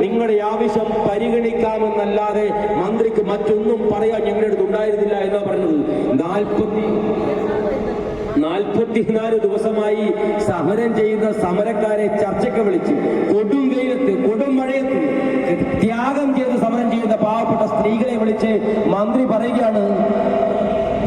നിങ്ങളുടെ ആവശ്യം പരിഗണിക്കാമെന്നല്ലാതെ മന്ത്രിക്ക് മറ്റൊന്നും പറയാൻ ഞങ്ങളുടെ അടുത്ത് ഉണ്ടായിരുന്നില്ല എന്നാ പറഞ്ഞത്. നാൽപ്പത്തി നാൽപ്പത്തിനാല് ദിവസമായി സമരം ചെയ്യുന്ന സമരക്കാരെ ചർച്ചയ്ക്ക് വിളിച്ച് കൊടും വെയിലത്ത് കൊടും മഴയത്ത് ത്യാഗം ചെയ്ത് സമരം ചെയ്യുന്ന പാവപ്പെട്ട സ്ത്രീകളെ വിളിച്ച് മന്ത്രി പറയുകയാണ്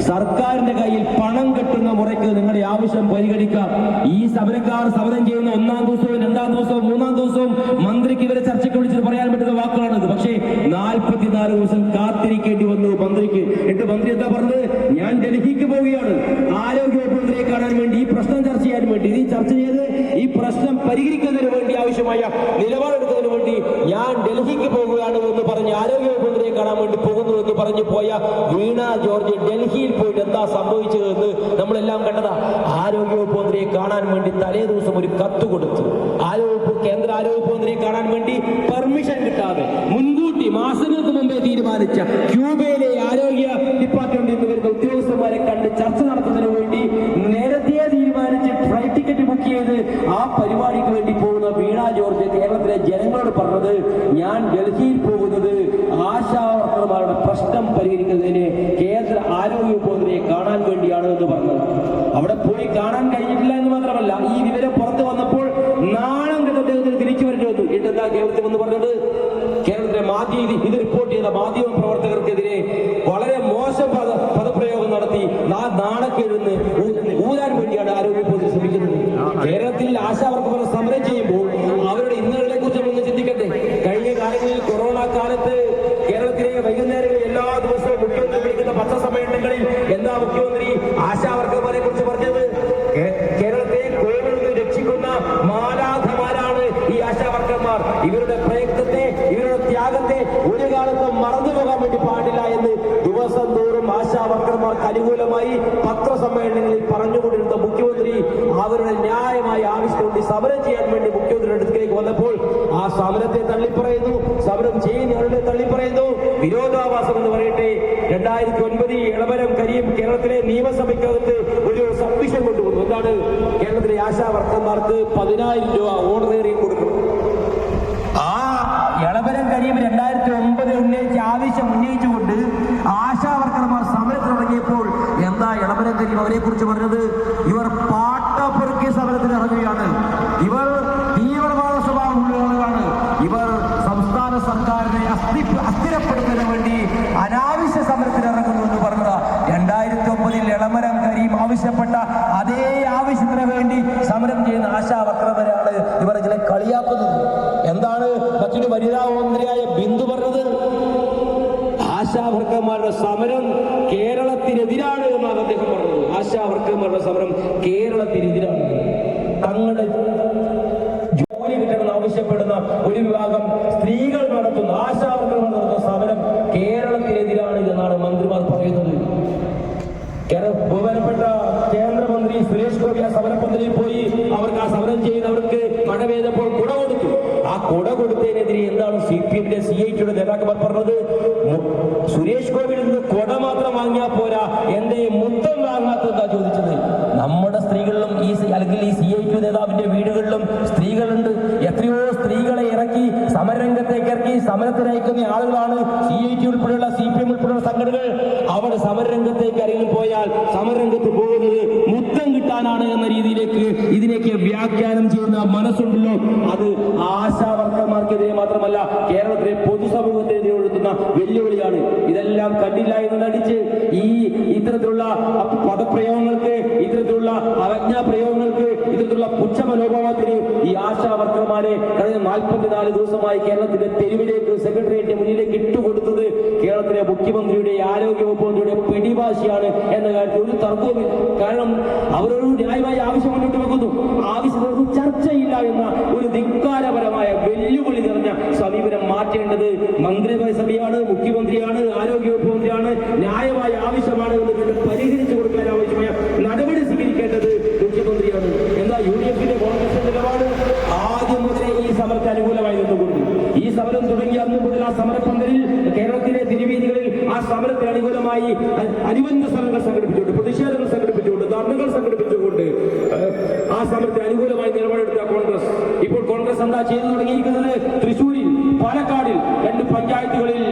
സർക്കാരിന്റെ കയ്യിൽ പണം കെട്ടുന്ന മുറയ്ക്ക് നിങ്ങളുടെ ആവശ്യം പരിഗണിക്കാം. ഈ സമരക്കാർ സമരം ചെയ്യുന്ന ഒന്നാം ദിവസവും രണ്ടാം ദിവസവും മൂന്നാം ദിവസവും മന്ത്രിക്ക് ഇവരെ ചർച്ചയ്ക്ക് വിളിച്ചിട്ട് പറയാൻ പറ്റുന്ന വാക്കുകളാണിത് പക്ഷേ നാൽപ്പത്തിനാല് ദിവസം കാത്തിരിക്കേണ്ടി വന്നു മന്ത്രിക്ക്. എന്നിട്ട് മന്ത്രി എന്താ പറഞ്ഞത്? ഞാൻ ഡൽഹിക്ക് പോവുകയാണ്. ആരോഗ്യവകുപ്പ് മന്ത്രിയെ കാണാൻ വേണ്ടി ഈ പ്രശ്നം ചർച്ച ചെയ്യാൻ വേണ്ടി. ഈ ചർച്ച ചെയ്ത് ഈ പ്രശ്നം പരിഹരിക്കുന്നതിന് വേണ്ടി ആവശ്യമായ നിലപാടെടുക്കുന്നതിന് വേണ്ടി ഞാൻ ഡൽഹിക്ക് പോകുകയാണ് എന്ന് പറഞ്ഞ് ആരോഗ്യവകുപ്പ് മന്ത്രിയെ കാണാൻ വേണ്ടി പോകുന്നു എന്ന് പറഞ്ഞു പോയ വീണ ജോർജ് ഡൽഹിയിൽ പോയിട്ട് എന്താ സംഭവിച്ചതെന്ന് നമ്മളെല്ലാം കണ്ടതാ. ആരോഗ്യവകുപ്പ് മന്ത്രിയെ കാണാൻ വേണ്ടി തലേ ദിവസം ഒരു കത്ത് കൊടുത്തു. ആരോഗ്യവകുപ്പ് കേന്ദ്ര ആരോഗ്യവകുപ്പ് മന്ത്രിയെ കാണാൻ വേണ്ടി പെർമിഷൻ കിട്ടാതെ മുൻകൂട്ടി മാസങ്ങൾക്ക് മുമ്പേ തീരുമാനിച്ച ക്യൂബയിലെ ആരോഗ്യ ഡിപ്പാർട്ട്മെന്റിൽ നിന്ന് വരുന്ന ഉദ്യോഗസ്ഥന്മാരെ കണ്ട് ചർച്ച നടത്തുന്നതിന് വേണ്ടി നേരത്തെ തീരുമാനിച്ച് ഫ്ലൈറ്റ് ടിക്കറ്റ് ബുക്ക് ചെയ്ത് ആ പരിപാടിക്ക് വേണ്ടി പോകുന്ന വീണ ജോർജ് കേരളത്തിലെ ജനങ്ങളോട് പറഞ്ഞത് ഞാൻ ഡൽഹിയിൽ പോകുന്നത് ആശാ വർക്കർമാരുടെ പ്രശ്നം പരിഹരിക്കുന്നതിന് കേന്ദ്ര ആരോഗ്യ വകുപ്പിനെ കാണാൻ വേണ്ടിയാണ് എന്ന് പറഞ്ഞത്. അവിടെ പോയി കാണാൻ കഴിഞ്ഞിട്ടില്ല എന്ന് മാത്രമല്ല ഈ വിവരം പുറത്തു വന്നപ്പോൾ നാണം കെട്ട അദ്ദേഹത്തിന് തിരിച്ചു വരേണ്ടി വന്നു. എന്താ കേരളത്തിൽ വന്ന് പറഞ്ഞത്? കേരളത്തിലെ മാധ്യമ ഇത് റിപ്പോർട്ട് ചെയ്ത മാധ്യമ പ്രവർത്തകർക്കെതിരെ വളരെ മോശം പദ പദപ്രയോഗം നടത്തി ആ നാണക്കേടുന്ന് ഊരാൻ വേണ്ടിയാണ് ആരോഗ്യ വകുപ്പ് ശ്രമിക്കുന്നത്. കേരളത്തിൽ ആശാവർക്കർ സമരം ചെയ്യുമ്പോൾ അവരുടെ ഇന്നലെ കുറിച്ച് ഒന്ന് ചിന്തിക്കട്ടെ കഴിഞ്ഞ കാലങ്ങളിൽ കൊറോണ കാലത്ത് കേരളത്തിലെ വൈകുന്നേരങ്ങളിൽ എല്ലാ ദിവസവും മുഖ്യമന്ത്രി വിളിക്കുന്ന പത്രസമ്മേളനങ്ങളിൽ എന്താ മുഖ്യമന്ത്രി ആശാവർക്കർമാരെ കുറിച്ച് പറഞ്ഞത് കേ- കേരളത്തെ കോവിഡിൽ നിന്ന് രക്ഷിക്കുന്ന മാലാധമാരാണ് ഈ ആശാവർക്കർമാർ ഇവരുടെ പ്രയത്നത്തെ ഇവരുടെ ത്യാഗത്തെ ഒരു കാലത്തും മറന്നു പോകാൻ വേണ്ടി പാടില്ല എന്ന് ദിവസം തോറും ആശാവർക്കർമാർക്ക് അനുകൂലമായി പത്രസമ്മേളനങ്ങളിൽ പറഞ്ഞുകൊണ്ടിരുന്ന മുഖ്യമന്ത്രി അവരുടെ ന്യായമായി വേണ്ടി സമരം ചെയ്യാൻ വേണ്ടി മുഖ്യമന്ത്രിയുടെ അടുത്തേക്ക് വന്നപ്പോൾ ആ സമരത്തെ തള്ളിപ്പറയുന്നു. സമരം ചെയ്യുന്നവരുടെ തള്ളിപ്പറയുന്നു. വിരോധാഭാസം എന്ന് പറയട്ടെ രണ്ടായിരത്തി ഒൻപതിൽ ഇളവരം കരിയും കേരളത്തിലെ നിയമസഭയ്ക്കകത്ത് ഒരു സബ്മിഷൻ കൊണ്ടുവന്നു. എന്താണ്? കേരളത്തിലെ ആശാ വർക്കർമാർക്ക് പതിനായിരം രൂപ ഓർഡിനറി കൊടുക്കണം. ആ ഇളവരം കരീം രണ്ടായിരത്തി ഒൻപതിൽ ഉന്നയിച്ച ആവശ്യം ഉന്നയിച്ചുകൊണ്ട് ആശാ വർക്കർമാർ സമരത്തിനിറങ്ങിയപ്പോൾ ഇളവരം അവരെ കുറിച്ച് പറഞ്ഞത് ഇവർ പാട്ടപ്പെറുക്കി സമരത്തിന് ഇറങ്ങുകയാണ് ഇവർ തീവ്രവാദ സ്വഭാവമുള്ള ആളുകളാണ് ഇവർ സംസ്ഥാന സർക്കാരിനെ അസ്ഥി അസ്ഥിരപ്പെടുത്തുന്നതിന് വേണ്ടി അനാവശ്യ സമരത്തിന് ഇറങ്ങുന്നു എന്ന് പറഞ്ഞത് രണ്ടായിരത്തി ഒമ്പതിൽ ഇളമരം കരീം ആവശ്യപ്പെട്ട അതേ ആവശ്യത്തിന് വേണ്ടി സമരം ചെയ്യുന്ന ആശാ വർക്കർമാരാണ് ഇവർ ഇതിനെ കളിയാക്കുന്നത് എന്താണ് മറ്റൊരു വനിതാ മന്ത്രിയായ ബിന്ദു പറഞ്ഞത് ആശാ വർക്കർമാരുടെ സമരം കേരളത്തിനെതിരാണ് എന്നാണ് അദ്ദേഹം പറഞ്ഞത് ആശാ വർക്കർമാരുടെ സമരം കേരളത്തിനെതിരാണ് തങ്ങളുടെ ജോലി കിട്ടണമെന്ന് ആവശ്യപ്പെടുന്ന ഒരു വിഭാഗം സ്ത്രീകൾ നടത്തുന്ന ആശാ നടത്തുന്ന സമരം കേരളത്തിനെതിരാണ് എന്നാണ് മന്ത്രിമാർ പറയുന്നത്. ബഹുമാനപ്പെട്ട കേന്ദ്രമന്ത്രി സുരേഷ് ഗോപി ആ സമരപന്തലിൽ പോയി അവർക്ക് ആ സമരം ചെയ്തവർക്ക് മഴ പെയ്തപ്പോൾ കുട കൊടുത്തു. ആ കുട കൊടുത്തതിനെതിരെ എന്താണ് സി പി എമ്മിന്റെ സി ഐ ടിയുടെ നേതാക്കന്മാർ പറഞ്ഞത് മു- സുരേഷ് ഗോപിയിൽ നിന്ന് കുട മാത്രം വാങ്ങിയാൽ പോരാ എന്തേ മുത്തം വാങ്ങാത്തതാ ചോദിച്ചത് നമ്മുടെ സ്ത്രീകളിലും ഈ സി- അല്ലെങ്കിൽ ഈ സി ഐ ടി നേതാവിന്റെ വീടുകളിലും സ്ത്രീകളുണ്ട്. എത്രയോ സ്ത്രീകളെ ഇറക്കി സമരരംഗത്തേക്ക് ഇറക്കി സമരത്തിനയക്കുന്ന ആളുകളാണ് സി ഐ ടി ഉൾപ്പെടെയുള്ള സി പി എം ഉൾപ്പെടെയുള്ള സംഘടനകൾ. അവർ സമരരംഗത്തേക്ക് ആരെങ്കിലും പോയാൽ സമരരംഗത്ത് പോകുന്നത് മുത്തം കിട്ടാനാണ് എന്ന രീതിയിലേക്ക് ഇതിനേക്ക് വ്യാഖ്യാനം ചെയ്യുന്ന മനസ്സുണ്ടല്ലോ. അത് ആശാ വർക്കർമാർക്കെതിരെ മാത്രമല്ല കേരളത്തിലെ പൊതുസമൂഹത്തിനെതിരെ ഒഴുത്തുന്ന വെല്ലുവിളിയാണ്. ഇതെല്ലാം കണ്ടില്ല എന്ന് നടിച്ച് ഈ ഇത്തരത്തിലുള്ള പദപ്രയോഗങ്ങൾക്ക് ഇത്തരത്തിലുള്ള അവജ്ഞാ പ്രയോഗങ്ങൾക്ക് ഇത്തരത്തിലുള്ള പുച്ഛമനോഭാവത്തിന് ഈ ആശാ വർക്കർമാരെ കഴിഞ്ഞ നാൽപ്പത്തിനാല് ദിവസമായി കേരളത്തിന്റെ തെരുവിലേക്ക് സെക്രട്ടേറിയറ്റ് മുന്നിലേക്ക് ഇട്ടുകൊടുത്തത് കേരളത്തിലെ മുഖ്യമന്ത്രിയുടെ ആരോഗ്യ വകുപ്പ് മന്ത്രിയുടെ പിടിവാശിയാണ് എന്ന കാര്യത്തിൽ ഒരു തർക്കവുമില്ല. കാരണം അവരൊരു ന്യായമായി ആവശ്യം മുന്നോട്ട് വെക്കുന്നു. ആവശ്യത്തിന് ചർച്ചയില്ല എന്ന ഒരു ധിക്കാരപരമായ വെല്ലുവിളി നിറഞ്ഞ സമീപനം മാറ്റേണ്ടത് മന്ത്രിസഭയാണ് സഭയാണ് മുഖ്യമന്ത്രിയാണ് ആരോഗ്യ വകുപ്പ് മന്ത്രിയാണ് ന്യായമായ ആവശ്യമാണ് എന്ന് പരിഹരിച്ചു കൊടുക്കാൻ ആവശ്യമായ നടപടി സ്വീകരിക്കേണ്ടത് മുഖ്യമന്ത്രിയാണ്. എന്നാൽ യു ഡി എഫിന്റെ കോൺഗ്രസിന്റെ നിലപാട്? ആദ്യം മുതലേ ഈ സമരത്തെ അനുകൂലമായി നിന്നുകൊണ്ട്. ഈ സമരം തുടങ്ങി അന്ന് മുതൽ ആ സമരപ്പന്തലിൽ കേരളത്തിലെ തിരുവീതികളിൽ ആ സമര സമരത്തിന് അനുകൂലമായി അനുബന്ധ സമരങ്ങൾ സംഘടിപ്പിച്ചുകൊണ്ട് പ്രതിഷേധങ്ങൾ സംഘടിപ്പിച്ചുകൊണ്ട് ധർണകൾ സംഘടിപ്പിച്ചുകൊണ്ട് ആ സമരത്തെ അനുകൂലമായി കോൺഗ്രസ് കോൺഗ്രസ് ചെയ്തു തുടങ്ങിയിരിക്കുന്നത്? തൃശൂരിൽ പാലക്കാടിൽ രണ്ട് പഞ്ചായത്തുകളിൽ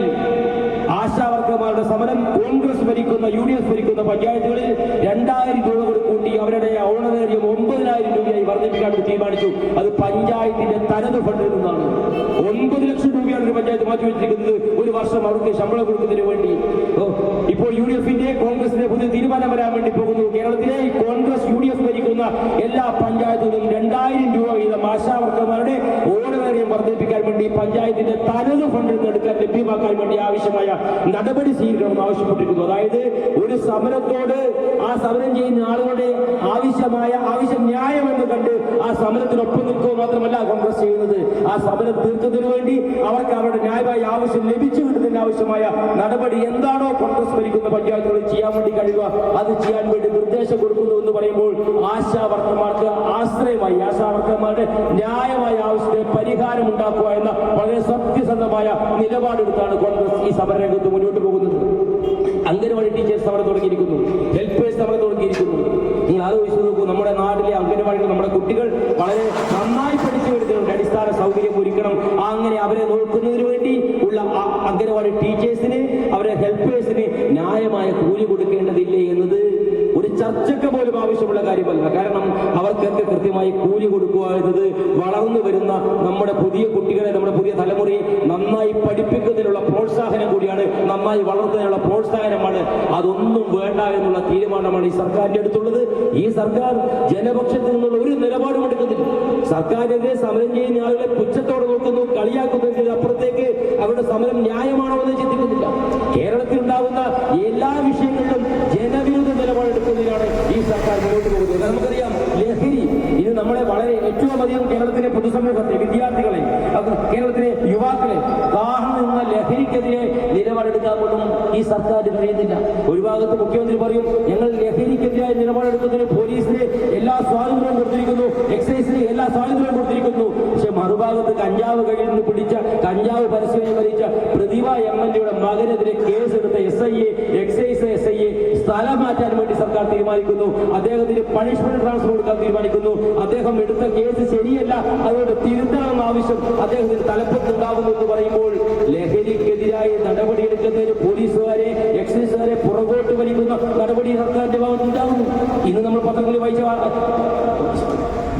ആശാവർക്കർമാരുടെ സമരം കോൺഗ്രസ് ഭരിക്കുന്ന യു ഡി എഫ് ഭരിക്കുന്ന പഞ്ചായത്തുകളിൽ രണ്ടായിരം രൂപ കൂടി കൂട്ടി അവരുടെ ഓണറേറിയം ഒമ്പതിനായിരം രൂപയായി വർദ്ധിപ്പിക്കാൻ തീരുമാനിച്ചു. അത് പഞ്ചായത്തിന്റെ തനത് ഫണ്ടിൽ നിന്നാണ്. ഒൻപത് ലക്ഷം രൂപയാണ് ഒരു പഞ്ചായത്ത് മാറ്റിവെച്ചിരിക്കുന്നത്. ഒരു വർഷം അവർക്ക് ശമ്പളം കൊടുക്കുന്നതിന് വേണ്ടി. ഇപ്പോൾ യു ഡി എഫിന്റെ കോൺഗ്രസിന്റെ പുതിയ തീരുമാനം വരാൻ വേണ്ടി പോകുന്നു. കേരളത്തിലെ കോൺഗ്രസ് യു ഡി എഫ് ഭരിക്കുന്ന എല്ലാ പഞ്ചായത്തുകളും രണ്ടായിരം രൂപ ಆಶಾ ವರ್ಗ വർദ്ധിപ്പിക്കാൻ വേണ്ടി പഞ്ചായത്തിന്റെ തനത് ഫണ്ടിൽ നിന്ന് എടുക്കാൻ ലഭ്യമാക്കാൻ വേണ്ടി ആവശ്യമായ നടപടി സ്വീകരിക്കണമെന്ന് ആവശ്യപ്പെട്ടിരിക്കുന്നു. അതായത് ഒരു സമരത്തോട് ആ സമരം ചെയ്യുന്ന ആളുകളുടെ ആവശ്യമായ ആവശ്യം ന്യായമെന്ന് കണ്ട് ആ സമരത്തിനൊപ്പം നിൽക്കുക മാത്രമല്ല കോൺഗ്രസ് ചെയ്യുന്നത്. ആ സമരം തീർക്കുന്നതിന് വേണ്ടി അവർക്ക് അവരുടെ ന്യായമായ ആവശ്യം ലഭിച്ചു കിട്ടുന്നതിന് ആവശ്യമായ നടപടി എന്താണോ കോൺഗ്രസ് ഭരിക്കുന്ന പഞ്ചായത്തുകൾ ചെയ്യാൻ വേണ്ടി കഴിയുക അത് ചെയ്യാൻ വേണ്ടി നിർദ്ദേശം കൊടുക്കുന്നു എന്ന് പറയുമ്പോൾ ആശാവർത്തമാർക്ക് ആശ്രയമായി ആശാവർത്തമാരുടെ ന്യായമായ ആവശ്യത്തെ പരിഹാരം ഉണ്ടാക്കുക എന്ന വളരെ സത്യസന്ധമായ നിലപാടെടുത്താണ് കോൺഗ്രസ് ഈ സമരരംഗത്ത് മുന്നോട്ട് പോകുന്നത്. അംഗനവാടി ടീച്ചേഴ്സ് സമരം തുടങ്ങിയിരിക്കുന്നു. ഹെൽപ്പേഴ്സ് സമരം തുടങ്ങിയിരിക്കുന്നു. നിങ്ങൾ ആലോചിച്ച് നോക്കൂ നമ്മുടെ നാട്ടിലെ അംഗനവാടികൾ നമ്മുടെ കുട്ടികൾ വളരെ നന്നായി പഠിച്ചു വരുന്നുണ്ട് അടിസ്ഥാന സൗകര്യം ഒരുക്കണം. അങ്ങനെ അവരെ നോക്കുന്നതിന് വേണ്ടി ഉള്ള അംഗനവാടി ടീച്ചേഴ്സിന് അവരെ ഹെൽപ്പേഴ്സിന് ന്യായമായ കൂലി കൊടുക്കേണ്ടതില്ലേ എന്നത് ഒരു ചർച്ചയ്ക്ക് പോലും ആവശ്യമുള്ള കാര്യമല്ല. കാരണം അവർക്കൊക്കെ കൃത്യമായി കൂലി കൊടുക്കുക എന്നത് വളർന്നു വരുന്ന നമ്മുടെ പുതിയ കുട്ടികളെ നമ്മുടെ പുതിയ തലമുറയെ നന്നായി പഠിപ്പിക്കുന്നതിനുള്ള പ്രോത്സാഹനം കൂടിയാണ് നന്നായി വളർത്തുന്നതിനുള്ള പ്രോത്സാഹനമാണ്. അതൊന്നും വേണ്ട എന്നുള്ള തീരുമാനമാണ് ഈ സർക്കാരിന്റെ അടുത്തുള്ളത്. ഈ സർക്കാർ ജനപക്ഷത്തിൽ നിന്നുള്ള ഒരു നിലപാടും എടുക്കുന്നില്ല. സർക്കാരിനെതിരെ സമരം ചെയ്യുന്ന ആളുകളെ പുച്ഛത്തോടെ നോക്കുന്നു കളിയാക്കുന്നതിന് അപ്പുറത്തേക്ക് അവരുടെ സമരം ന്യായമാണോ എന്ന് ചിന്തിക്കുന്നില്ല. കേരളത്തിൽ ഉണ്ടാകുന്ന എല്ലാ വിഷയങ്ങളിലും നിലപാടെടുക്കുന്നതിനാണ് ഈ സർക്കാർ മുന്നോട്ട് പോകുന്നത്. നമുക്കറിയാം ലഹരി ഇത് നമ്മളെ വളരെ ഏറ്റവും അധികം കേരളത്തിലെ പൊതുസമൂഹത്തെ വിദ്യാർത്ഥികളെ കേരളത്തിലെ യുവാക്കളെ വാഹനം നിന്ന ലഹരിക്കെതിരെ നിലപാടെടുക്കാൻ പോലും ഈ സർക്കാർ കഴിയുന്നില്ല ഒരു ഭാഗത്ത് മുഖ്യമന്ത്രി പറയും ഞങ്ങൾ ലഹരിക്കെതിരായ നിലപാടെടുക്കുന്നതിന് പോലീസിന് എല്ലാ സ്വാതന്ത്ര്യവും കൊടുത്തിരിക്കുന്നു എക്സൈസിന് എല്ലാ സ്വാതന്ത്ര്യവും കൊടുത്തിരിക്കുന്നു. പക്ഷെ മറുഭാഗത്ത് കഞ്ചാവ് കയ്യിൽ നിന്ന് പിടിച്ച കഞ്ചാവ് പരസ്യം വലിച്ച പ്രതിഭ എം എൽ എയുടെ മകനെതിരെ കേസെടുത്ത S I A excise I സ്ഥലം മാറ്റാൻ വേണ്ടി സർക്കാർ തീരുമാനിക്കുന്നു. അദ്ദേഹത്തിന് പണിഷ്മെന്റ് ട്രാൻസ്ഫർ കൊടുക്കാൻ തീരുമാനിക്കുന്നു. അദ്ദേഹം എടുത്ത കേസ് ശരിയല്ല. അതുകൊണ്ട് തിരുത്തണമെന്ന ആവശ്യം അദ്ദേഹത്തിന് തലപ്പത്തുണ്ടാകുന്നു എന്ന് പറയുമ്പോൾ ലഹരിക്കെതിരായി നടപടിയെടുക്കുന്നതിന് പോലീസുകാരെ എക്സൈസുകാരെ പുറകോട്ട് വലിക്കുന്ന നടപടി സർക്കാരിന്റെ ഭാഗത്തുണ്ടാകുന്നു ഇന്ന് നമ്മൾ പത്രങ്ങളിൽ വായിച്ച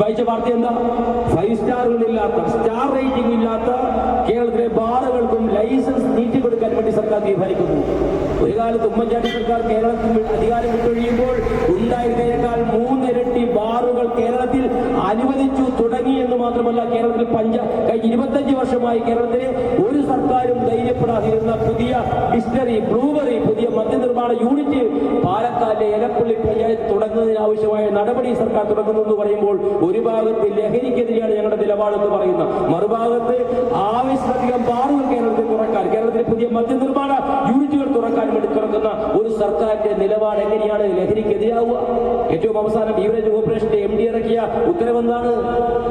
വായിച്ച വാർത്ത എന്താ? ഫൈവ് സ്റ്റാറുകളില്ലാത്ത സ്റ്റാർ റേറ്റിംഗ് ഇല്ലാത്ത കേരളത്തിലെ ബാറുകൾക്കും ലൈസൻസ് നീട്ടിക്കൊടുക്കാൻ വേണ്ടി സർക്കാർ തീരുമാനിക്കുന്നു. ഒരു കാലത്ത് ഉമ്മൻചാണ്ടി സർക്കാർ കേരളത്തിൽ അധികാരം വിട്ടൊഴിയുമ്പോൾ ഉണ്ടായിരുന്നതിനേക്കാൾ മൂന്നിരട്ടി ബാറുകൾ കേരളത്തിൽ അനുവദിച്ചു തുടങ്ങി എന്ന് മാത്രമല്ല കേരളത്തിൽ പഞ്ച കഴിഞ്ഞ ഇരുപത്തഞ്ച് വർഷമായി കേരളത്തിലെ ഒരു സർക്കാരും ധൈര്യപ്പെടാതിരുന്ന പുതിയ ഡിസ്റ്ററി ബ്രൂവറി പുതിയ മദ്യനിർമ്മാണ യൂണിറ്റ് പാലക്കാടിലെ എലപ്പള്ളി പഞ്ചായത്ത് തുടങ്ങുന്നതിനാവശ്യമായ നടപടി സർക്കാർ തുടങ്ങുന്നു എന്ന് പറയുമ്പോൾ ഒരു ഭാഗത്ത് ലഹരിക്കെതിരെയാണ് ഞങ്ങളുടെ നിലപാടെന്ന് പറയുന്നത്. മറുഭാഗത്ത് ആവശ്യത്തിലധികം ബാറുകൾ കേരളത്തിൽ തുറക്കാൻ കേരളത്തിലെ പുതിയ മദ്യനിർമ്മാണ യൂണിറ്റുകൾ തുറക്കാൻ വേണ്ടി തുറക്കുന്ന ഒരു സർക്കാരിന്റെ നിലപാട് എങ്ങനെയാണ് ലഹരിക്കെതിരാവുക? ഏറ്റവും അവസാനം ബീവറേജ് കോർപ്പറേഷന്റെ എം ഡി ഇറക്കിയ ഉത്തരവെന്താണ്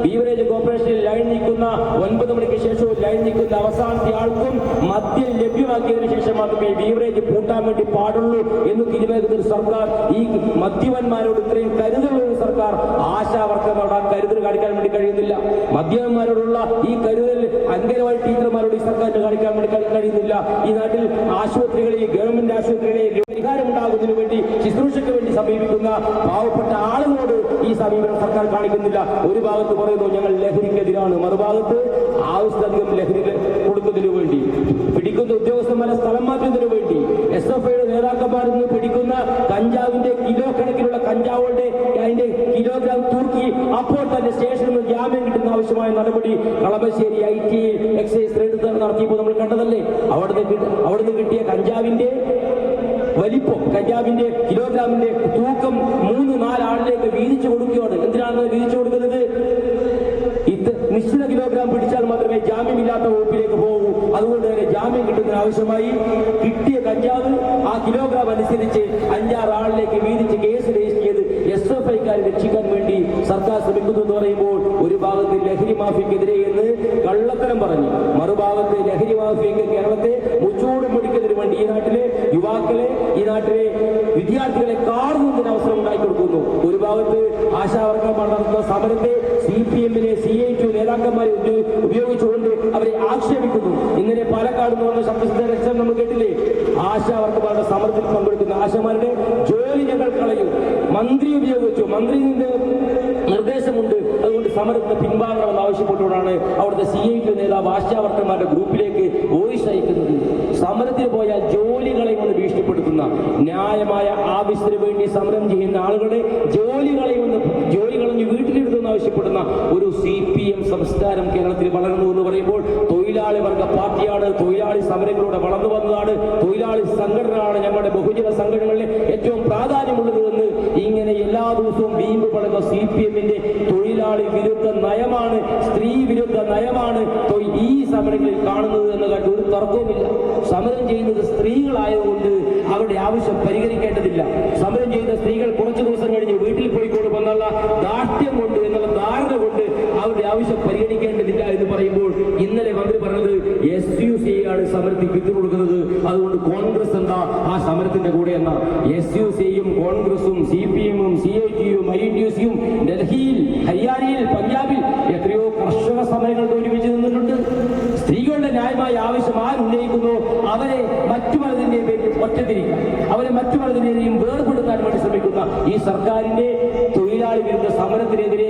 ബീവറേജ് കോർപ്പറേഷനിൽ ലൈൻ നിൽക്കുന്ന ഒൻപത് മണിക്ക് ശേഷവും ലൈൻ നിൽക്കുന്ന അവസാനത്തെ ആൾക്കും മദ്യം ലഭ്യമാക്കിയതിനു ശേഷം മാത്രമേ ബീവറേജ് പൂട്ടാൻ വേണ്ടി പാടുള്ളൂ എന്ന് തീരുമാനിക്കുന്ന സർക്കാർ ഈ മദ്യപന്മാരോട് ഇത്രയും കരുതലുള്ള ഒരു സർക്കാർ ആശാവർക്കർമാരോട് ആ കരുതൽ കാണിക്കാൻ വേണ്ടി കഴിയുന്നില്ല. മദ്യപന്മാരോടുള്ള ഈ കരുതൽ അംഗനവാടി ടീച്ചർമാരോട് ഈ സർക്കാരിന് കാണിക്കാൻ വേണ്ടി കഴി- കഴിയുന്നില്ല. ഈ നാട്ടിൽ ആശുപത്രികളിൽ ഗവൺമെന്റ് ആശുപത്രികളിൽ പരിഹാരം ഉണ്ടാകുന്നതിന് വേണ്ടി ശുശ്രൂഷയ്ക്ക് വേണ്ടി സമീപിക്കുന്ന പാവപ്പെട്ട ആളുകളോട് ഈ സമീപനം സർക്കാർ കാണിക്കുന്നില്ല. ഒരു ഭാഗത്ത് പറയുന്നു ഞങ്ങൾ ലഹരിക്കെതിരാണ്. മറുഭാഗത്ത് ആവശ്യത്തിലധികം ലഹരി കൊടുക്കുന്നതിന് വേണ്ടി പിടിക്കുന്ന ഉദ്യോഗസ്ഥന്മാരെ സ്ഥലം മാറ്റുന്നതിന് വേണ്ടി നേതാക്കന്മാരിൽ നിന്ന് പിടിക്കുന്ന കഞ്ചാവിന്റെ കിലോ കണക്കിലുള്ള കഞ്ചാവുകളുടെ അതിന്റെ കിലോഗ്രാം തൂക്കി അപ്പോൾ തന്നെ സ്റ്റേഷനിൽ നിന്ന് ജാമ്യം കിട്ടുന്ന ആവശ്യമായ നടപടി Kalamassery I T excise raid നടത്തിയപ്പോൾ നമ്മൾ കണ്ടതല്ലേ? അവിടുന്ന് അവിടുന്ന് കിട്ടിയ കഞ്ചാവിന്റെ വലിപ്പം കഞ്ചാവിന്റെ കിലോഗ്രാമിന്റെ തൂക്കം മൂന്ന് നാലാളിലേക്ക് വീതിച്ചു കൊടുക്കുകയാണ് എന്തിനാണ് വീതിച്ചു കൊടുക്കുന്നത് ഇത് നിശ്ചിത കിലോഗ്രാം പിടിച്ചാൽ മാത്രമേ ജാമ്യമില്ലാത്ത വകുപ്പിലേക്ക് പോകൂ അതുകൊണ്ട് തന്നെ ജാമ്യം കിട്ടുന്നതിന് ആവശ്യമായി കിട്ടിയ കഞ്ചാവ് ആ കിലോഗ്രാം അനുസരിച്ച് അഞ്ചാറ് ആളിലേക്ക് വീതിച്ച് കേസ് രജിസ്റ്റർ ചെയ്ത് എസ് എഫ് ഐക്കാരെ രക്ഷിക്കാൻ വേണ്ടി സർക്കാർ ശ്രമിക്കുന്നു എന്ന് പറയുമ്പോൾ ഒരു ഭാഗത്ത് ലഹരി മാഫിയക്കെതിരെ എന്ന് കള്ളത്തരം പറഞ്ഞു. മറുഭാഗത്ത് ലഹരി മാഫിയക്ക് കേരളത്തെ മുച്ചൂടും പിടിക്കുന്നതിന് വേണ്ടി ഈ നാട്ടിലെ യുവാക്കളെ ഈ നാട്ടിലെ വിദ്യാർത്ഥികളെ കാണുന്നതിന് അവസരം ഉണ്ടാക്കി കൊടുക്കുന്നു. ഒരു ഭാഗത്ത് ആശാവർക്കം നടത്തുന്ന സമരത്തെ സി പി എമ്മിനെ സി ഐ ടു നേതാക്കന്മാരെ ഉപയോഗിച്ചുകൊണ്ട് അവരെ ആക്ഷേപിക്കുന്നു. ഇന്നലെ പാലക്കാട് നിന്ന് വന്ന ശബ്ദസിദ്ധ രക്ഷണം നമ്മൾ കേട്ടില്ലേ? ആശാവർക്കന്മാരുടെ സമരത്തിൽ പങ്കെടുക്കുന്ന ആശമാരുടെ ജോലി ഞങ്ങൾ കളയും. മന്ത്രി ഉപയോഗിച്ചു. മന്ത്രി നിന്ന് നിർദ്ദേശമുണ്ട്. അതുകൊണ്ട് സമരത്തിന് പിൻവാങ്ങണമെന്ന് ആവശ്യപ്പെട്ടുകൊണ്ടാണ് അവിടുത്തെ സി ഐ ടു നേതാവ് ആശാവർക്കന്മാരുടെ ഗ്രൂപ്പിലേക്ക് വോയിസ് അയക്കുന്നത്. സമരത്തിന് പോയാൽ ജോലികളെ കൊണ്ട് ഭീഷണിപ്പെടുത്തുന്ന ന്യായമായ ആവശ്യത്തിന് വേണ്ടി സമരം ചെയ്യുന്ന ആളുകളെ ജോലികളെ കളയുമെന്ന് ജോലി കളഞ്ഞ് വീട്ടിലിരുത്തുമെന്ന് ആവശ്യപ്പെടുന്ന ഒരു സി പി എം സംസ്കാരം കേരളത്തിൽ വളർന്നു എന്ന് പറയുമ്പോൾ തൊഴിലാളി വർഗ പാർട്ടിയാണ്. തൊഴിലാളി സമരങ്ങളിലൂടെ വളർന്നു വന്നതാണ്. തൊഴിലാളി സംഘടനകളാണ് ഞങ്ങളുടെ ബഹുജന സംഘടനകളിൽ ഏറ്റവും പ്രാധാന്യമുള്ളത് എന്ന് ഇങ്ങനെ എല്ലാ ദിവസവും വീമ്പ് പടുന്ന സി പി എമ്മിന്റെ തൊഴിലാളി വിരുദ്ധ നയമാണ് സ്ത്രീ വിരുദ്ധ നയമാണ് ഈ സമരങ്ങളിൽ കാണുന്നത് എന്ന് കണ്ട് ഒരു തർക്കവുമില്ല. സമരം ചെയ്യുന്നത് സ്ത്രീകളായതുകൊണ്ട് അവരുടെ ആവശ്യം പരിഹരിക്കേണ്ടതില്ല. സമരം ചെയ്യുന്ന സ്ത്രീകൾ കുറച്ചു ദിവസം കഴിഞ്ഞ് വീട്ടിൽ പോയിക്കോളും എന്നുള്ള ദാഷ്ട്യം കൊണ്ട് എന്നുള്ള ധാരണ കൊണ്ട് അവരുടെ ആവശ്യം പരിഗണിക്കേണ്ടതില്ല എന്ന് പറയുമ്പോൾ ഇന്നലെ മന്ത്രി പറഞ്ഞത് എസ് യു സമരത്തിൽ വിട്ടുകൊടുക്കുന്നത്? അതുകൊണ്ട് കോൺഗ്രസ് എന്താ ആ സമരത്തിന്റെ കൂടെ എന്ന എസ് യു സിയും കോൺഗ്രസും സി പി എമ്മും സി ഐ ടിയും ഐ ഡി സിയും ഡൽഹിയിൽ ഹരിയാനയിൽ പഞ്ചാബിൽ എത്രയോ കർഷക സമരങ്ങൾ ഒരുമിച്ച് നിന്നിട്ടുണ്ട്. സ്ത്രീകളുടെ ന്യായമായ ആവശ്യം ആരുന്നയിക്കുന്നു അവരെ മറ്റു പലതിന്റെയും പേരിൽ ഒറ്റതിരിക്കാം അവരെ മറ്റു പലതിനെയും വേർപെടുത്താൻ വേണ്ടി ശ്രമിക്കുന്ന ഈ സർക്കാരിന്റെ തൊഴിലാളി വിരുദ്ധ സമരത്തിനെതിരെ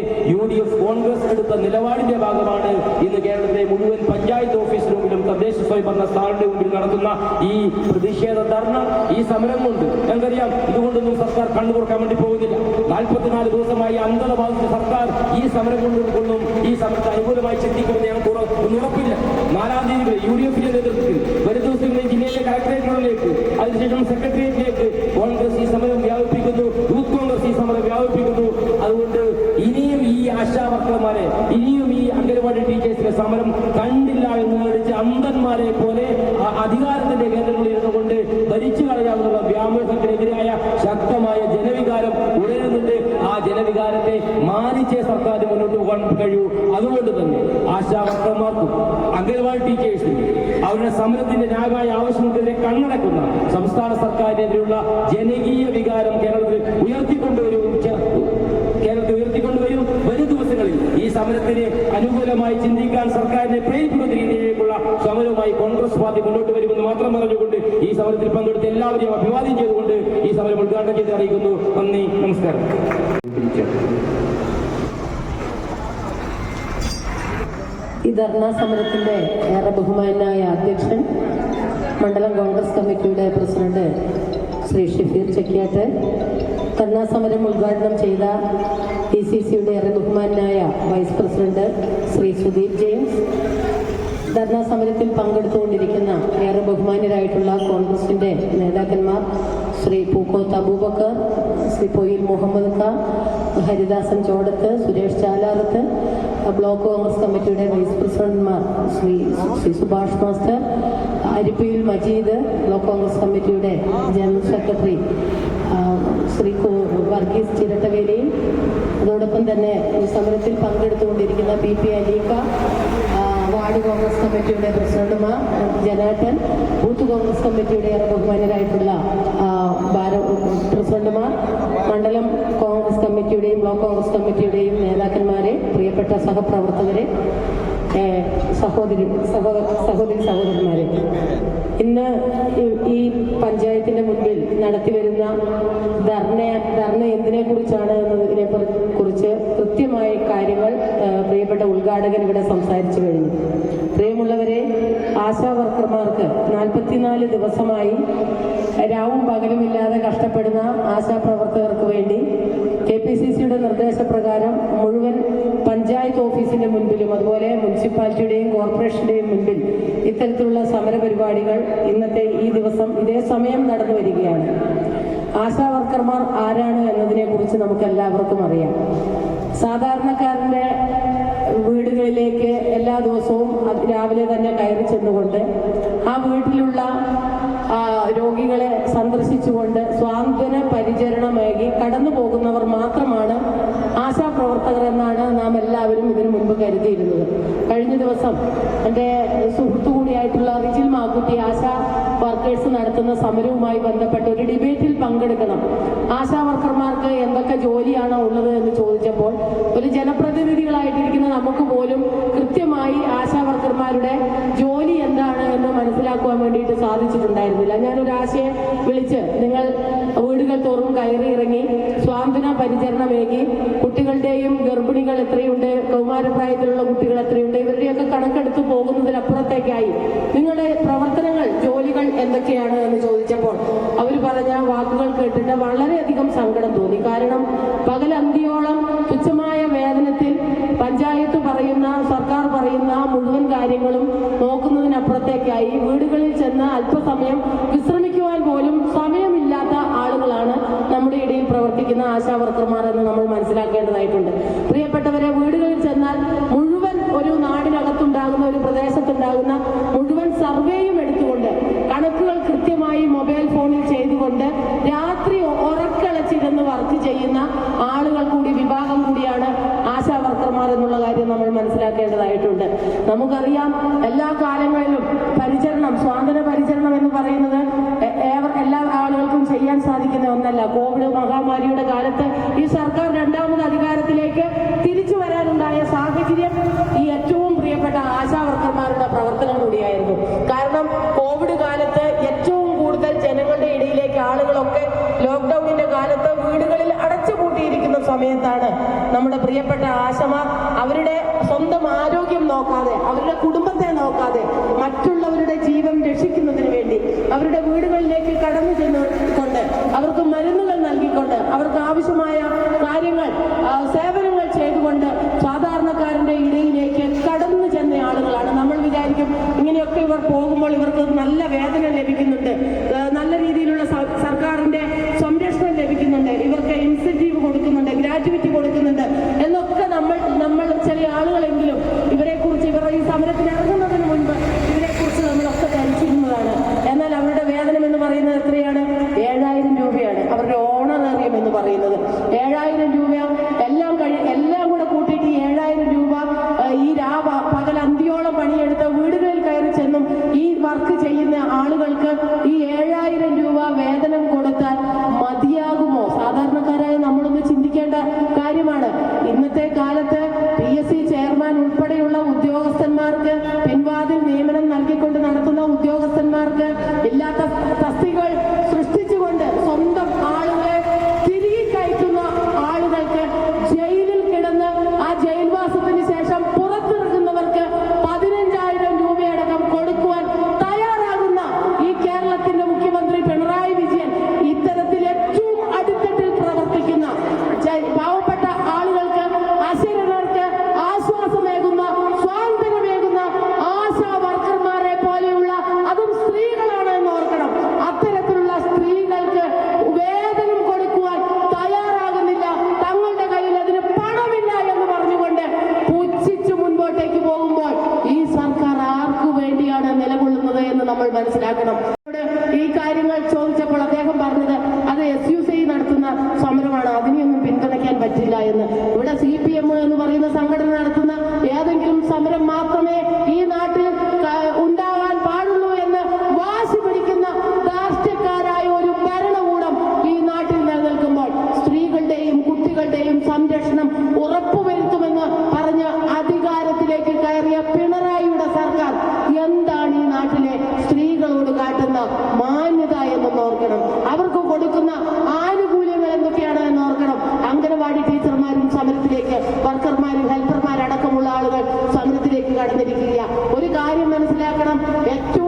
ഡി എഫ് കോൺഗ്രസ് എടുത്ത നിലപാടിന്റെ ഭാഗമാണ് ഇന്ന് കേരളത്തിലെ മുഴുവൻ പഞ്ചായത്ത് ഓഫീസിന് മുമ്പിലും തദ്ദേശ സ്വയംഭരണ സ്ഥാപനങ്ങളുടെ മുമ്പിൽ നടത്തുന്ന ഈ പ്രതിഷേധ ധർണ ഈ സമരം കൊണ്ട് ഞങ്ങൾക്കറിയാം ഇതുകൊണ്ടൊന്നും സർക്കാർ കണ്ണു തുറക്കാൻ വേണ്ടി പോകുന്നില്ല. നാൽപ്പത്തിനാല് ദിവസമായി അന്ധത ബാധിച്ച സർക്കാർ ഈ സമരം കൊണ്ട് കൊണ്ടും ഈ സമരത്തെ അനുകൂലമായി ചിന്തിക്കുമെന്ന് ഞങ്ങൾക്ക് ഉറ- ഉറപ്പില്ല. നാലാം തീയതി യു ഡി എഫിന്റെ നേതൃത്വത്തിൽ വരും ദിവസങ്ങളിൽ ജില്ലയിലെ കളക്ടറേറ്റുകളിലേക്ക് അതിനുശേഷം സെക്രട്ടേറിയറ്റിലേക്ക് കോൺഗ്രസ് ഈ സമരം വ്യാപിപ്പിക്കുന്നു യൂത്ത് കോൺഗ്രസ് ഈ സമരം വ്യാപിപ്പിക്കുന്നു. അതുകൊണ്ട് ആശാവർക്കർമാരെ ഇനിയും ഈ അംഗനവാടി ടീച്ചേഴ്സിന്റെ സമരം കണ്ടില്ല എന്ന് നടിച്ച് അന്ധന്മാരെ പോലെ അധികാരത്തിന്റെ കേന്ദ്രങ്ങളിൽ ഇരുന്നുകൊണ്ട് ഭരിച്ചു കളയാവുന്ന വ്യാമോഹത്തിനെതിരായ ശക്തമായ ജനവികാരം ഉയരുന്നുണ്ട്. ആ ജനവികാരത്തെ മാനിച്ചേ സർക്കാർ മുന്നോട്ട് പോകാൻ കഴിയൂ. അതുകൊണ്ട് തന്നെ ആശാവർക്കർമാർക്കും അംഗനവാടി ടീച്ചേഴ്സിനും അവരുടെ സമരത്തിന്റെ ന്യായമായ ആവശ്യങ്ങൾക്കെതിരെ കണ്ണടക്കുന്ന സംസ്ഥാന സർക്കാരിനെതിരെയുള്ള ജനകീയ വികാരം കേരളത്തിൽ ഉയർത്തിക്കൊണ്ടുവരും. കേരളത്തിൽ ഈ സമരത്തിന് അനുകൂലമായി ചിന്തിക്കാൻ സർക്കാരിനെ പ്രേരിപ്പിക്കുന്ന രീതിയിലേക്കുള്ള സമരവുമായി കോൺഗ്രസ് പാർട്ടി മുന്നോട്ട് വരുമെന്ന് മാത്രം പറഞ്ഞുകൊണ്ട് ഈ സമരത്തിൽ പങ്കെടുത്ത എല്ലാവരെയും അഭിവാദ്യം ചെയ്തുകൊണ്ട് ഈ സമരം ഉദ്ഘാടനം ചെയ്ത് അറിയിക്കുന്നു. നന്ദി. നമസ്കാരം. ഈ ധർണാ സമരത്തിന്റെ ഏറെ ബഹുമാനായ അധ്യക്ഷൻ മണ്ഡലം കോൺഗ്രസ് കമ്മിറ്റിയുടെ പ്രസിഡന്റ് ശ്രീ ഷിഫീർ ചെക്കിയാട്ട് ധർണാ സമരം ഉദ്ഘാടനം ചെയ്ത ഡി സി സിയുടെ ഏറെ ബഹുമാനായ vice president Shri Sudeep James dharna സമരത്തിൽ പങ്കെടുത്തുകൊണ്ടിരിക്കുന്ന ഏറെ ബഹുമാനരായിട്ടുള്ള കോൺഗ്രസിന്റെ നേതാക്കന്മാർ ശ്രീ പൂക്കോത്ത് അബൂബക്കർ ശ്രീ പൊയിൽ മുഹമ്മദ് ഖാൻ ഹരിദാസൻ ചോടത്ത് സുരേഷ് ചാലാറത്ത് ബ്ലോക്ക് കോൺഗ്രസ് കമ്മിറ്റിയുടെ വൈസ് പ്രസിഡന്റ്മാർ ശ്രീ ശ്രീ സുഭാഷ് മാസ്റ്റർ അരിപ്പിയിൽ മജീദ് ബ്ലോക്ക് കോൺഗ്രസ് കമ്മിറ്റിയുടെ ജനറൽ സെക്രട്ടറി ശ്രീ വർഗീസ് ചിരട്ടവേലയും അതോടൊപ്പം തന്നെ ഈ സമരത്തിൽ പങ്കെടുത്തുകൊണ്ടിരിക്കുന്ന P P Alikka ward Congress കമ്മിറ്റിയുടെ പ്രസിഡന്റുമാർ ജനാട്ടൻ ബൂത്ത് കോൺഗ്രസ് കമ്മിറ്റിയുടെ ബഹുമാനരായിട്ടുള്ള പ്രസിഡന്റുമാർ മണ്ഡലം കോൺഗ്രസ് കമ്മിറ്റിയുടെയും ബ്ലോക്ക് കോൺഗ്രസ് കമ്മിറ്റിയുടെയും നേതാക്കന്മാരെ പ്രിയപ്പെട്ട സഹപ്രവർത്തകരെ സഹോദരി സഹോദര സഹോദരി സഹോദരന്മാരെ ഇന്ന് ഈ- പഞ്ചായത്തിന്റെ മുൻപിൽ നടത്തിവരുന്ന ധർണ ധർണ എന്തിനെ കുറിച്ചാണ് എന്നതിനെ കുറിച്ച് കൃത്യമായ കാര്യങ്ങൾ പ്രിയപ്പെട്ട ഉദ്ഘാടകൻ ഇവിടെ സംസാരിച്ചു കഴിഞ്ഞു. പ്രിയമുള്ളവരെ ആശാ വർക്കർമാർക്ക് നാൽപ്പത്തിനാല് ദിവസമായി രാവും പകലുമില്ലാതെ കഷ്ടപ്പെടുന്ന ആശാ പ്രവർത്തകർക്ക് വേണ്ടി കെ പി സി സിയുടെ നിർദ്ദേശപ്രകാരം മുഴുവൻ പഞ്ചായത്ത് ഓഫീസിന്റെ മുൻപിലും അതുപോലെ മുനിസിപ്പാലിറ്റിയുടെയും കോർപ്പറേഷന്റെയും മുൻപിൽ ഇത്തരത്തിലുള്ള സമരപരിപാടികൾ ഇന്നത്തെ ഈ ദിവസം ഇതേ സമയം നടന്നു വരികയാണ്. ആശാ വർക്കർമാർ ആരാണ് എന്നതിനെ കുറിച്ച് നമുക്ക് എല്ലാവർക്കും അറിയാം. സാധാരണക്കാരന്റെ വീടുകളിലേക്ക് എല്ലാ ദിവസവും രാവിലെ തന്നെ കയറി ചെന്നുകൊണ്ട് ആ വീട്ടിലുള്ള രോഗികളെ സന്ദർശിച്ചുകൊണ്ട് സ്വാന്തന പരിചരണമേകി കടന്നു പോകുന്നവർ മാത്രമാണ് ആശാപ്രവർത്തകർ എന്നാണ് നാം എല്ലാവരും ഇതിനു മുൻപ് കരുതിയിരുന്നത്. കഴിഞ്ഞ ദിവസം എന്റെ സുഹൃത്തു കൂടിയായിട്ടുള്ള റിജിൽ മാക്കുട്ടി ആശാ വർക്കേഴ്സ് നടത്തുന്ന സമരവുമായി ബന്ധപ്പെട്ട് ഒരു ഡിബേറ്റിൽ പങ്കെടുക്കണം. ആശാ വർക്കർമാർക്ക് എന്തൊക്കെ ജോലിയാണോ ഉള്ളത് എന്ന് ചോദിച്ചപ്പോൾ ഒരു ജനപ്രതിനിധികളായിട്ടിരിക്കുന്ന നമുക്ക് പോലും കൃത്യമായി ആശാ വർക്കർമാരുടെ ജോലി എന്താണ് എന്ന് മനസ്സിലാക്കുവാൻ വേണ്ടിയിട്ട് സാധിച്ചിട്ടുണ്ടായിരുന്നില്ല. ഞാനൊരു ആശയെ വിളിച്ച് നിങ്ങൾ വീടുകൾ തോറും കയറി ഇറങ്ങി സ്വാന്തന പരിചരണമേകി. കുട്ടികളുടെയും ഗർഭിണികൾ എത്രയുണ്ട്? കൗമാരപ്രായത്തിലുള്ള കുട്ടികൾ എത്രയുണ്ട്? ഇവരുടെയൊക്കെ കണക്കെടുത്ത് പോകുന്നതിനപ്പുറത്തേക്കായി നിങ്ങളുടെ പ്രവർത്തനങ്ങൾ ജോലികൾ എന്തൊക്കെയാണ് എന്ന് ചോദിച്ചപ്പോൾ അവർ പറഞ്ഞ വാക്കുകൾ കേട്ടിട്ട് വളരെയധികം സങ്കടം തോന്നി. കാരണം പകലന്തിയോളം തുച്ഛമായ വേതനത്തിൽ പഞ്ചായത്ത് പറയുന്ന സർക്കാർ പറയുന്ന മുഴുവൻ കാര്യങ്ങളും നോക്കുന്നതിനപ്പുറത്തേക്കായി വീടുകളിൽ ചെന്ന് അല്പസമയം വിശ്രമിക്കുവാൻ പോലും സമയമില്ലാത്ത ആളുകളാണ് നമ്മുടെ ഇടയിൽ പ്രവർത്തിക്കുന്ന ആശാ വർക്കർമാർ എന്ന് നമ്മൾ മനസ്സിലാക്കേണ്ടതായിട്ടുണ്ട്. പ്രിയപ്പെട്ടവരെ വീടുകളിൽ ചെന്നാൽ മുഴുവൻ ഒരു നാടിനകത്തുണ്ടാകുന്ന ഒരു പ്രദേശത്തുണ്ടാകുന്ന മുഴുവൻ സർവേയും എടുത്തുകൊണ്ട് കണക്കുകൾ കൃത്യമായി മൊബൈൽ ഫോണിൽ ചെയ്തുകൊണ്ട് രാത്രി ഉറക്കളച്ചിരുന്ന് വർക്ക് ചെയ്യുന്ന ആളുകൾ കൂടി വിഭാഗം കൂടിയാണ് ആശാ വർക്കർമാർ എന്നുള്ള കാര്യം നമ്മൾ മനസ്സിലാക്കേണ്ടതായിട്ടുണ്ട്. നമുക്കറിയാം എല്ലാ കാലങ്ങളിലും പരിചരണം സ്വാതന്ത്ര്യ പരിചരണം എന്ന് പറയുന്നത് എ- ഏവർ എല്ലാ ആളുകൾക്കും ചെയ്യാൻ സാധിക്കുന്ന ഒന്നല്ല. കോവിഡ് മഹാമാരിയുടെ കാലത്ത് ഈ സർക്കാർ രണ്ടാമത് അധികാരത്തിലേക്ക് തിരിച്ചു വരാനുണ്ടായ സാഹചര്യം ഈ ഏറ്റവും പ്രിയപ്പെട്ട ആശാവർക്കന്മാരുടെ പ്രവർത്തനം കൂടിയായിരുന്നു. കാരണം കോവിഡ് കാലത്ത് ഏറ്റവും കൂടുതൽ ജനങ്ങളുടെ ഇടയിലേക്ക് ആളുകളൊക്കെ ലോക്ക്ഡൌണിന്റെ കാലത്ത് വീടുകളിൽ അടച്ചുപൂട്ടിയിരിക്കുന്ന സമയത്താണ് നമ്മുടെ പ്രിയപ്പെട്ട ആശമാർ അവരുടെ സ്വന്തം ആരോഗ്യം നോക്കാതെ അവരുടെ കുടുംബത്തെ നോക്കാതെ മറ്റുള്ളവരുടെ ജീവൻ രക്ഷിക്കുന്നതിന് വേണ്ടി അവരുടെ വീടുകളിലേക്ക് കടന്നു ചെന്നുകൊണ്ട് അവർക്ക് മരുന്നുകൾ നൽകിക്കൊണ്ട് അവർക്ക് ആവശ്യമായ കാര്യങ്ങൾ സേവനങ്ങൾ ചെയ്തുകൊണ്ട് സാധാരണക്കാരന്റെ ഇടയിലേക്ക് കടന്നു ചെന്ന ആളുകളാണ്. നമ്മൾ വിചാരിക്കും ഇങ്ങനെയൊക്കെ ഇവർ പോകുമ്പോൾ ഇവർക്ക് നല്ല വേദന ലഭിക്കുന്നുണ്ട്. നല്ല രീതിയിലുള്ള സ- സർക്കാരിന്റെ സംരക്ഷണം ലഭിക്കുന്നുണ്ട് ഇവർക്ക് ഇൻസെന്റീവ് കൊടുക്കുന്നുണ്ട് ഗ്രാറ്റുവിറ്റി കൊടുക്കുന്നുണ്ട് എന്നൊക്കെ നമ്മൾ നമ്മൾ ചില ആളുകളെങ്കിലും ഇവരെ കുറിച്ച് ഇവർ ഈ സമരത്തിന് ഇറങ്ങുന്നതിന് മുൻപ് ഇവരെ കുറിച്ച് നമ്മളൊക്കെ ധരിച്ചിരുന്നതാണ് എന്നാൽ അവരുടെ വേതനം എന്ന് പറയുന്നത് എത്രയാണ് ഏഴായിരം രൂപയാണ് അവരുടെ ഓണറേറിയം എന്ന് പറയുന്നത് ഏഴായിരം രൂപ എല്ലാം കഴി എല്ലാം കൂടെ കൂട്ടിയിട്ട് ഈ ഏഴായിരം രൂപ ആ, ഈ രാവ പകൽ അന്തിയോളം പണിയെടുത്ത് വീടുകളിൽ കയറി ചെന്നും ഈ വർക്ക് ചെയ്യുന്ന ആളുകൾക്ക് ഈ ഏഴായിരം രൂപ വേതനം കൊടുത്താൽ മതിയാകുമോ സാധാരണക്കാരായ നമ്മളൊന്ന് ചിന്തിക്കേണ്ട കാര്യമാണ് ഇന്നത്തെ കാലത്ത് പി എസ് സി ചെയർമാൻ ഉൾപ്പെടെയുള്ള ഉദ്യോഗസ്ഥന്മാർക്ക് പിൻവാതിൽ നിയമനം നൽകിക്കൊണ്ട് നടത്തുന്ന ഉദ്യോഗസ്ഥന്മാർക്ക് ഇല്ലാത്ത തസ്തികൾ സൃഷ്ടിച്ചുകൊണ്ട് സ്വന്തം ആളുകളെ തിരികെ കയറ്റുന്ന ആളുകൾക്ക് ജയിലിൽ കിടന്ന് ആ ജയിൽവാസത്തിന് ശേഷം പുറത്തിറങ്ങുന്നവർക്ക് പതിനഞ്ചായിരം രൂപയടക്കം കൊടുക്കുവാൻ തയ്യാറാകുന്ന ഈ കേരളത്തിന്റെ മുഖ്യമന്ത്രി പിണറായി വിജയൻ ഇത്തരത്തിൽ ഏറ്റവും അടിത്തട്ടിൽ പ്രവർത്തിക്കുന്ന ജയ്- പാവപ്പെട്ട ആളുകൾക്ക് അശരണർക്ക് ആശ്വാസമേകുന്ന സ്വാതന്ത്ര്യമേകുന്ന ആശാ വർക്കർമാരെ പോലെയുള്ള അതും സ്ത്രീകളാണ് എന്ന് ഓർക്കണം അത്തരത്തിലുള്ള സ്ത്രീകൾക്ക് വേതനം കൊടുക്കുവാൻ തയ്യാറാകുന്നില്ല തങ്ങളുടെ കയ്യിൽ അതിന് പണമില്ല എന്ന് പറഞ്ഞുകൊണ്ട് പുച്ഛിച്ചു മുൻപോട്ടേക്ക് പോകുമ്പോൾ ഈ സർക്കാർ ആർക്കു നിലകൊള്ളുന്നത് എന്ന് നമ്മൾ മനസ്സിലാക്കണം. ഈ കാര്യങ്ങൾ ചോദിച്ചപ്പോൾ അദ്ദേഹം പറഞ്ഞത് അത് എസ് യു സി നടത്തുന്ന സമരമാണ്. അതിനെയൊന്നും പിന്തുണയ്ക്കാൻ പറ്റില്ല എന്ന്. ആളുകൾ സമരത്തിലേക്ക് കടന്നിരിക്കുക ഒരു കാര്യം മനസ്സിലാക്കണം. ഏറ്റവും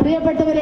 പ്രിയപ്പെട്ടവരെ